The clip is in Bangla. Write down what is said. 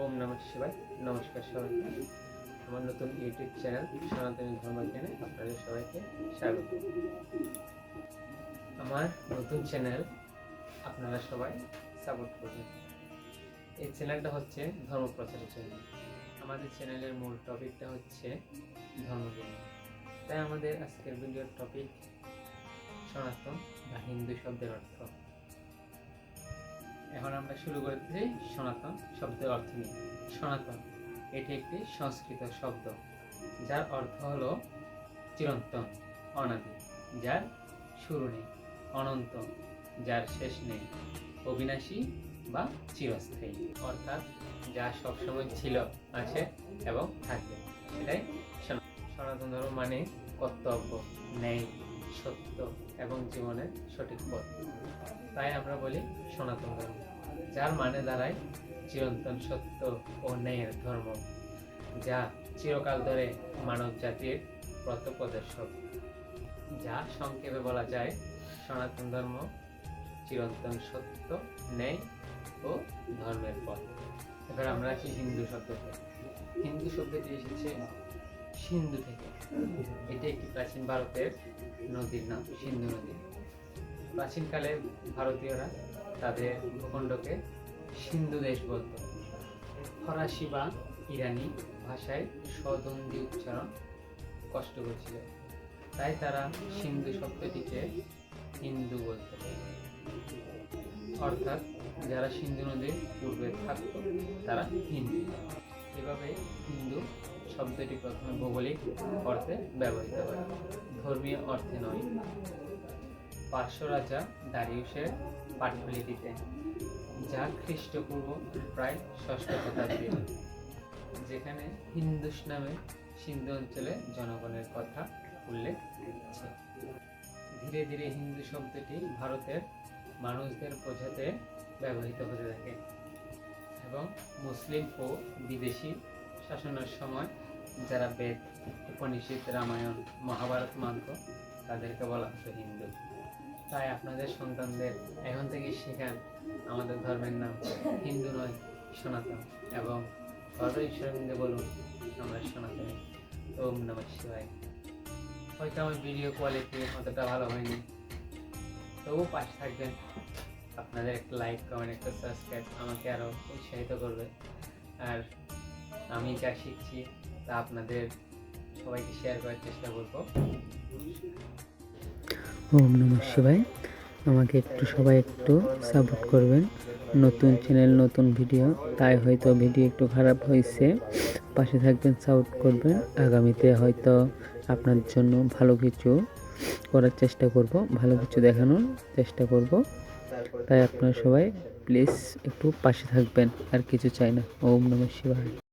ওম নমঃ শিবায়। নমস্কার সবাইকে। আমার নতুন ইউটিউব চ্যানেল সনাতনী ধর্ম আপনাদের সবাইকে স্বাগত। আমার নতুন চ্যানেল আপনারা সবাই সাপোর্ট করবেন। এই চ্যানেলটা হচ্ছে ধর্ম প্রচারের চ্যানেল। আমাদের চ্যানেলের মূল টপিকটা হচ্ছে ধর্মজ্ঞান তাই আমাদের আজকের ভিডিওর টপিক সনাতন বা হিন্দু শব্দের অর্থ। এখন আমরা শুরু করতেছি সনাতন শব্দের অর্থ নিয়ে সনাতন। এটি একটি সংস্কৃত শব্দ, যার অর্থ হল চিরন্তন, অনাদি, যার শুরু নেই, অনন্ত, যার শেষ নেই, অবিনাশী বা চিরস্থায়ী, অর্থাৎ যা সবসময় ছিল, আছে এবং থাকবে। সেটাই সনাতন ধর্ম মানে কর্তব্য, ন্যায় সত্য এবং জীবনের সঠিক পথ। তাই আমরা বলি সনাতন ধর্ম, যার মানে দাঁড়ায় চিরন্তন সত্য ও ন্যায়ের ধর্ম, যা চিরকাল ধরে মানব জাতির প্রত্যপ্রদর্শক যা সংক্ষেপে বলা যায় সনাতন ধর্ম, চিরন্তন সত্য, ন্যায় ও ধর্মের পথ। এবার আমরা আসি হিন্দু শব্দতে। হিন্দু শব্দটি এসেছে সিন্ধু থেকে। এটি একটি প্রাচীন ভারতের নদীর নাম, সিন্ধু নদী। প্রাচীনকালে ভারতীয়রা তাদের ভূখণ্ডকে সিন্ধু দেশ বলত। ফরাসি বা ইরানি ভাষায় সদন্দি উচ্চারণ কষ্ট করছিল। তাই তারা সিন্ধু শব্দটিকে হিন্দু বলত। অর্থাৎ যারা সিন্ধু নদীর পূর্বে থাকত, তারা হিন্দু। এভাবে হিন্দু শব্দটি প্রথমে ভৌগোলিক অর্থে ব্যবহৃত হয়। ধর্মীয় অর্থে নয়। পার্শ্ব রাজা দারিউসের পাঠ্যলিপিতে, যা খ্রিস্টপূর্ব প্রায় ষষ্ঠ শতাব্দী যেখানে হিন্দুস নামে সিন্ধু অঞ্চলে জনগণের কথা উল্লেখ ধীরে ধীরে হিন্দু শব্দটি ভারতের মানুষদের বোঝাতে ব্যবহৃত হতে থাকে। এবং মুসলিম ও বিদেশি শাসনের সময় যারা বেদ, উপনিষদ, রামায়ণ, মহাভারত মানত, তাদেরকে বলা হতো হিন্দু। তাই আপনাদের সন্তানদের এখন থেকে শেখান আমাদের ধর্মের নাম। হিন্দু নয়, সনাতন। এবং সর্ব ঈশ্বরবিন্দু বলুন, আমরা সনাতনী। ওম নম শিবায়। হয়তো আমার ভিডিও কোয়ালিটি অতটা ভালো হয়নি। তবুও পাশে থাকবেন। আপনাদের একটা লাইক কমেন্ট একটা সাবস্ক্রাইব আমাকে আরও উৎসাহিত করবে। আর আমি যা শিখছি তা আপনাদের সবাইকে শেয়ার করার চেষ্টা করব। ওম নমঃ শিবায়। আমাকে একটু সবাই একটু সাপোর্ট করবেন। নতুন চ্যানেল নতুন ভিডিও তাই হয়তো ভিডিও একটু খারাপ হয়েছে। পাশে থাকবেন সাপোর্ট করবেন। আগামীতে হয়তো আপনার জন্য ভালো কিছু করার চেষ্টা করব। ভালো কিছু দেখানোর চেষ্টা করব। তাই আপনারা সবাই প্লিজ একটু পাশে থাকবেন আর কিছু চাই না। ওম নমঃ শিবায়।